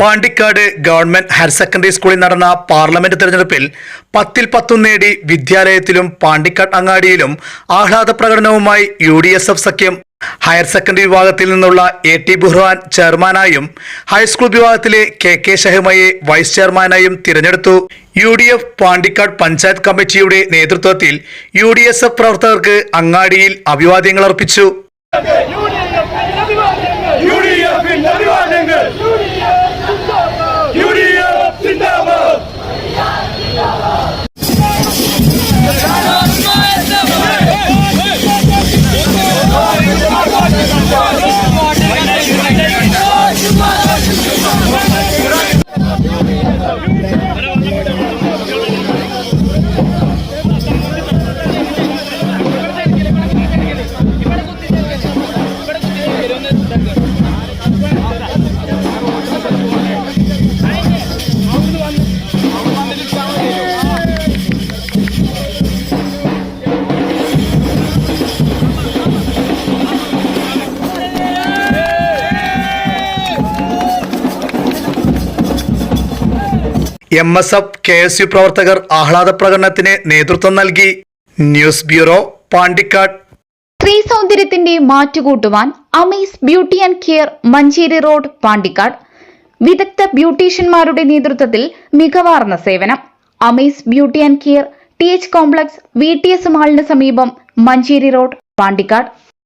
Pandikkad government higher secondary സ്കൂളിൽ നടന്ന parliament തെരഞ്ഞെടുപ്പിൽ പത്തിൽ പത്തും നേടി വിദ്യാലയത്തിലും പാണ്ടിക്കാട് അങ്ങാടിയിലും ആഹ്ലാദ പ്രകടനവുമായി യു ഡി എസ് എഫ് സഖ്യം ഹയർ സെക്കൻഡറി വിഭാഗത്തിൽ നിന്നുള്ള എ ടി ബുഹ്റാൻ ചെയർമാനായും ഹൈസ്കൂൾ വിഭാഗത്തിലെ കെ കെ ഷഹമയെ വൈസ് ചെയർമാനായും തിരഞ്ഞെടുത്തു. U D F Pandikkad panchayat കമ്മിറ്റിയുടെ നേതൃത്വത്തിൽ യു ഡി എസ് എഫ് പ്രവർത്തകർക്ക് അങ്ങാടിയിൽ അഭിവാദ്യങ്ങൾ അർപ്പിച്ചു. M S F K S U പ്രവർത്തകർ ആഹ്ലാദ പ്രകടനത്തിന് നേതൃത്വം നൽകി. News bureau Pandikkad. സ്ത്രീ സൗന്ദര്യത്തിന്റെ മാറ്റുകൂട്ടുവാൻ Amees beauty and care Manjeri road Pandikkad. വിദഗ്ധ ബ്യൂട്ടീഷ്യന്മാരുടെ നേതൃത്വത്തിൽ മികവാർന്ന സേവനം. Amees beauty and care T H complex V T S മാളിന് സമീപം മഞ്ചേരി റോഡ് പാണ്ടിക്കാട്.